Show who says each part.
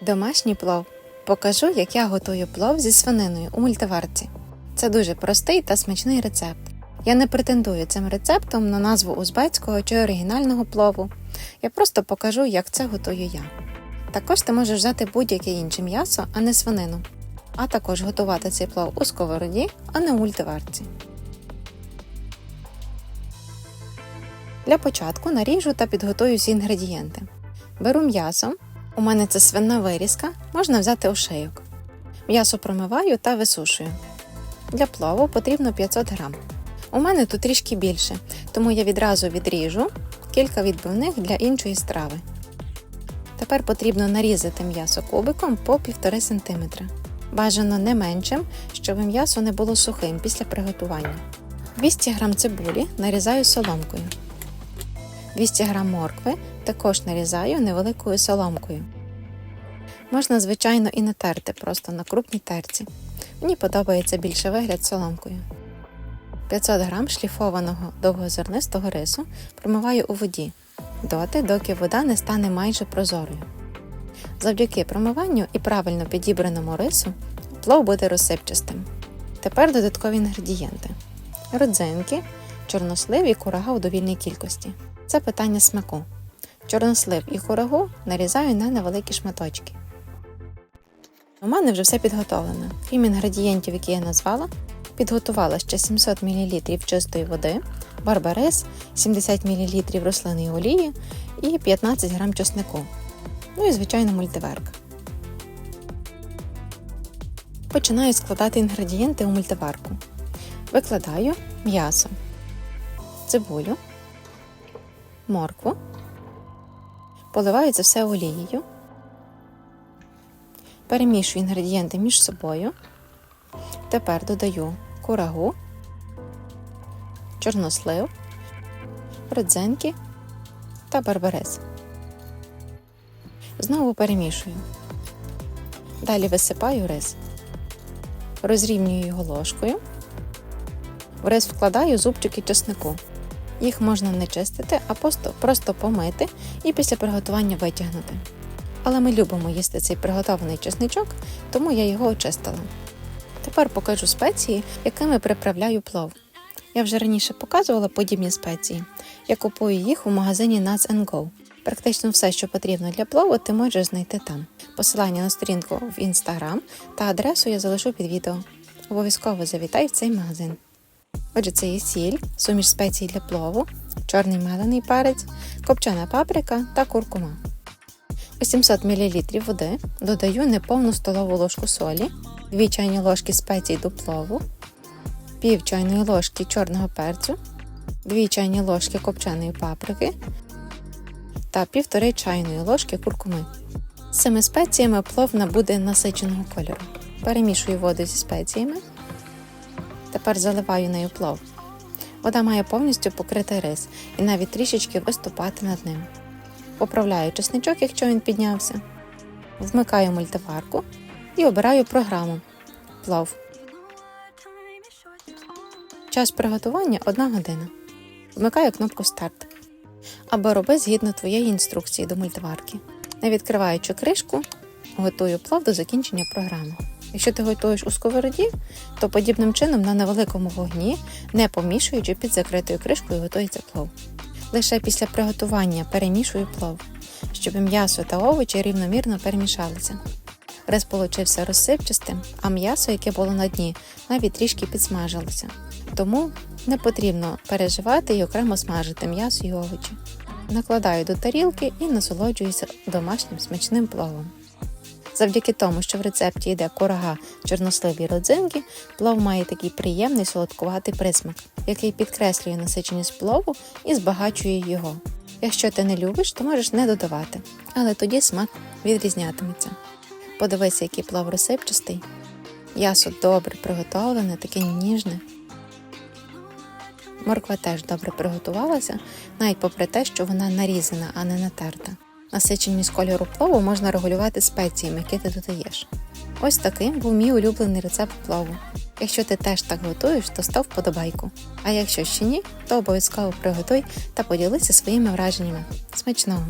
Speaker 1: Домашній плов. Покажу, як я готую плов зі свининою у мультиварці. Це дуже простий та смачний рецепт. Я не претендую цим рецептом на назву узбецького чи оригінального плову. Я просто покажу, як це готую я. Також ти можеш взяти будь-яке інше м'ясо, а не свинину. А також готувати цей плов у сковороді, а не у мультиварці. Для початку наріжу та підготую всі інгредієнти. Беру м'ясо. У мене це свинна вирізка, можна взяти ошейок. М'ясо промиваю та висушую. Для плову потрібно 500 грам. У мене тут трішки більше, тому я відразу відріжу кілька відбивних для іншої страви. Тепер потрібно нарізати м'ясо кубиком по 1,5 см. Бажано не меншим, щоб м'ясо не було сухим після приготування. 200 г цибулі нарізаю соломкою. 200 г моркви також нарізаю невеликою соломкою. Можна, звичайно, і натерти просто на крупній терці. Мені подобається більше вигляд соломкою. 500 г шліфованого довгозернистого рису промиваю у воді, доти, доки вода не стане майже прозорою. Завдяки промиванню і правильно підібраному рису плов буде розсипчастим. Тепер додаткові інгредієнти: родзинки, чорнослив і курага у довільній кількості. Це питання смаку. Чорнослив і курагу нарізаю на невеликі шматочки. У мене вже все підготовлено. Крім інгредієнтів, які я назвала, підготувала ще 700 мл чистої води, барбарис, 70 мл рослинної олії і 15 г чеснику. Ну і, звичайно, мультиверк. Починаю складати інгредієнти у мультиварку. Викладаю м'ясо, цибулю, моркву, поливаю це все олією, перемішую інгредієнти між собою. Тепер додаю курагу, чорнослив, родзинки та барбарис. Знову перемішую. Далі висипаю рис. Розрівнюю його ложкою. В рис вкладаю зубчики чеснику. Їх можна не чистити, а просто, просто помити і після приготування витягнути. Але ми любимо їсти цей приготований чесничок, тому я його очистила. Тепер покажу спеції, якими приправляю плов. Я вже раніше показувала подібні спеції. Я купую їх у магазині Nuts Go. Практично все, що потрібно для плову, ти можеш знайти там. Посилання на сторінку в інстаграм та адресу я залишу під відео. Обов'язково завітай в цей магазин. Отже, це є сіль, суміш спецій для плову, чорний мелений перець, копчена паприка та куркума. У 700 мл води додаю неповну столову ложку солі, 2 чайні ложки спецій до плову, пів чайної ложки чорного перцю, 2 чайні ложки копченої паприки та півтори чайної ложки куркуми. З цими спеціями плов набуде насиченого кольору. Перемішую воду зі спеціями. Тепер заливаю нею плов. Вода має повністю покрити рис і навіть трішечки виступати над ним. Поправляю чесничок, якщо він піднявся. Вмикаю мультиварку і обираю програму плов. Час приготування 1 година. Вмикаю кнопку Старт. Або роби згідно твоєї інструкції до мультиварки. Не відкриваючи кришку, готую плов до закінчення програми. Якщо ти готуєш у сковороді, то подібним чином на невеликому вогні, не помішуючи під закритою кришкою, готується плов. Лише після приготування перемішую плов, щоб м'ясо та овочі рівномірно перемішалися. Рис получився розсипчастим, а м'ясо, яке було на дні, навіть трішки підсмажилося. Тому не потрібно переживати і окремо смажити м'ясо і овочі. Накладаю до тарілки і насолоджуюся домашнім смачним пловом. Завдяки тому, що в рецепті йде курага, чорнослив і родзинки, плов має такий приємний солодкуватий присмак, який підкреслює насиченість плову і збагачує його. Якщо ти не любиш, то можеш не додавати, але тоді смак відрізнятиметься. Подивися, який плов розсипчастий. М'ясо добре приготовлене, таке ніжне. Морква теж добре приготувалася, навіть попри те, що вона нарізана, а не натерта. Насиченість кольору плову можна регулювати спеціями, які ти додаєш. Ось таким був мій улюблений рецепт плову. Якщо ти теж так готуєш, то став вподобайку. А якщо ще ні, то обов'язково приготуй та поділися своїми враженнями. Смачного!